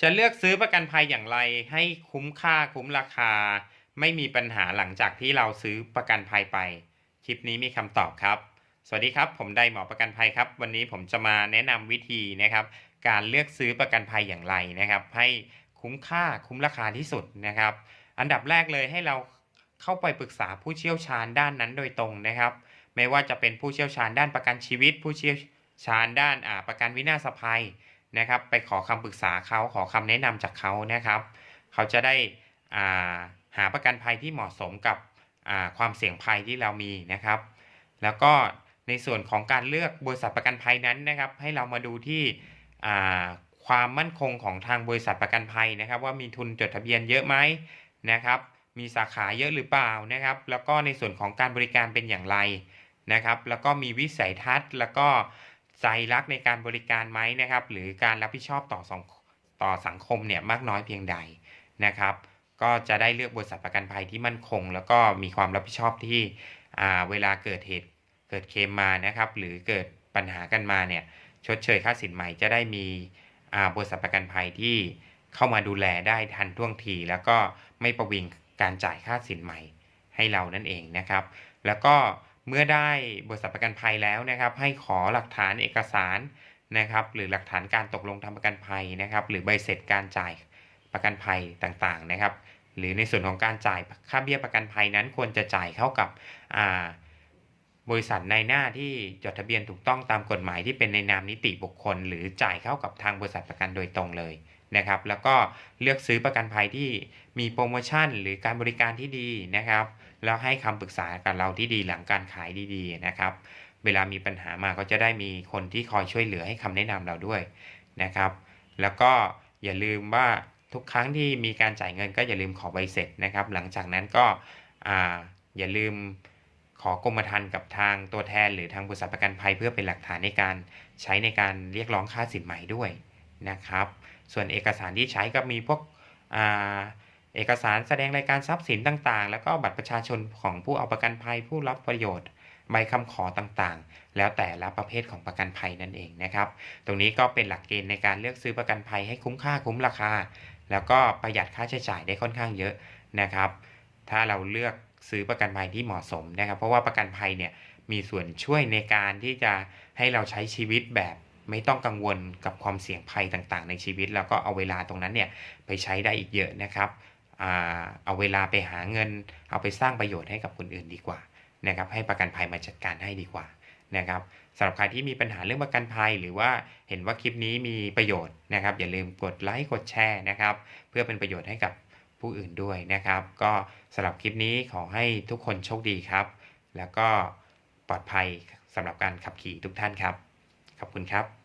จะเลือกซื้อประกันภัยอย่างไรให้คุ้มค่าคุ้มราคา ไม่มีปัญหาหลังจากที่เราซื้อประกันภัยไป คลิปนี้มีคำตอบครับ สวัสดีครับ ผมไดหมอประกันภัยครับ วันนี้ผมจะมาแนะนำวิธีนะครับ การเลือกซื้อประกันภัยอย่างไรนะครับ ให้คุ้มค่าคุ้มราคาที่สุดนะครับ อันดับแรกเลยให้เราเข้าไปปรึกษาผู้เชี่ยวชาญด้านนั้นโดยตรงนะครับ ไม่ว่าจะเป็นผู้เชี่ยวชาญด้านประกันชีวิต ผู้เชี่ยวชาญด้านประกันวินาศภัย นะครับไปขอคำปรึกษาเขาขอคำแนะนำจากเขานะครับ เขาจะได้อ่าหาประกันภัยที่เหมาะสมกับอ่าความเสี่ยงภัยที่เรามีนะครับ แล้วก็ในส่วนของการเลือกบริษัทประกันภัยนั้นนะครับ ให้เรามาดูที่อ่าความมั่นคงของทางบริษัทประกันภัยนะครับ ว่ามีทุนจดทะเบียนเยอะไหมนะครับ มีสาขาเยอะหรือเปล่านะครับ แล้วก็ในส่วนของการบริการเป็นอย่างไรนะครับ แล้วก็มีวิสัยทัศน์แล้วก็ ใจรักในการบริการไหมนะครับ หรือการรับผิดชอบต่อสังต่อสังคมเนี่ยมากน้อยเพียงใดนะครับ ก็จะได้เลือกบริษัทประกันภัยที่มั่นคง แล้วก็มีความรับผิดชอบที่เวลาเกิดเหตุเกิดเคมมานะครับ หรือเกิดปัญหากันมาเนี่ยชดเชยค่าสินใหม่จะได้มีบริษัทประกันภัยที่เข้ามาดูแลได้ทันท่วงที แล้วก็ไม่ประวิงการจ่ายค่าสินใหม่ให้เรานั่นเองนะครับ แล้วก็ เมื่อได้บริษัทประกันภัยแล้วนะครับ ให้ขอหลักฐานเอกสารนะครับ หรือหลักฐานการตกลงทำประกันภัยนะครับ หรือใบเสร็จการจ่ายประกันภัยต่างๆนะครับ หรือในส่วนของการจ่ายค่าเบี้ยประกันภัยนั้นควรจะจ่ายเข้ากับบริษัทในหน้าที่จดทะเบียนถูกต้องตามกฎหมายที่เป็นในนามนิติบุคคล หรือจ่ายเข้ากับทางบริษัทประกันโดยตรงเลย นะครับ แล้วก็เลือกซื้อประกันภัยที่มีโปรโมชั่น หรือการบริการที่ดีนะครับ แล้วให้คำปรึกษากับเราที่ดีหลังการขายดีๆนะครับ เวลามีปัญหามาก็จะได้มีคนที่คอยช่วยเหลือให้คำแนะนำเราด้วยนะครับ แล้วก็อย่าลืมว่าทุกครั้งที่มีการจ่ายเงินก็อย่าลืมขอใบเสร็จนะครับ หลังจากนั้นก็อ่าอย่าลืมขอกรมธรรม์กับทางตัวแทน หรือทางบริษัทประกันภัยเพื่อเป็นหลักฐานในการใช้ในการเรียกร้องค่าสินใหม่ด้วย นะครับ ส่วนเอกสารที่ใช้ก็มีพวกอเอกสารแสดงรายการทรัพย์สินต่างๆ แล้วก็บัตรประชาชนของผู้เอาประกันภัยผู้รับประโยชน์ ใบคำขอต่างๆ แล้วแต่ละประเภทของประกันภัยนั่นเองนะครับ ตรงนี้ก็เป็นหลักเกณฑ์ในการเลือกซื้อประกันภัยให้คุ้มค่าคุ้มราคา แล้วก็ประหยัดค่าใช้จ่ายได้ค่อนข้างเยอะนะครับ ถ้าเราเลือกซื้อประกันภัยที่เหมาะสมนะครับ เพราะว่าประกันภัยเนี่ยมีส่วนช่วยในการที่จะให้เราใช้ชีวิตแบบ ไม่ต้องกังวลกับความเสี่ยงภัยต่างๆ ในชีวิต แล้วก็เอาเวลาตรงนั้นเนี่ยไปใช้ได้อีกเยอะนะครับเอาเวลาไปหาเงิน เอาไปสร้างประโยชน์ให้กับคนอื่นดีกว่านะครับให้ประกันภัยมาจัดการให้ดีกว่านะครับสำหรับใครที่มีปัญหาเรื่องประกันภัย หรือว่าเห็นว่าคลิปนี้มีประโยชน์นะครับ อย่าลืมกดไลค์กดแชร์นะครับ เพื่อเป็นประโยชน์ให้กับผู้อื่นด้วยนะครับ ก็สำหรับคลิปนี้ขอให้ทุกคนโชคดีครับ แล้วก็ปลอดภัยสำหรับการขับขี่ทุกท่านครับ ขอบคุณครับ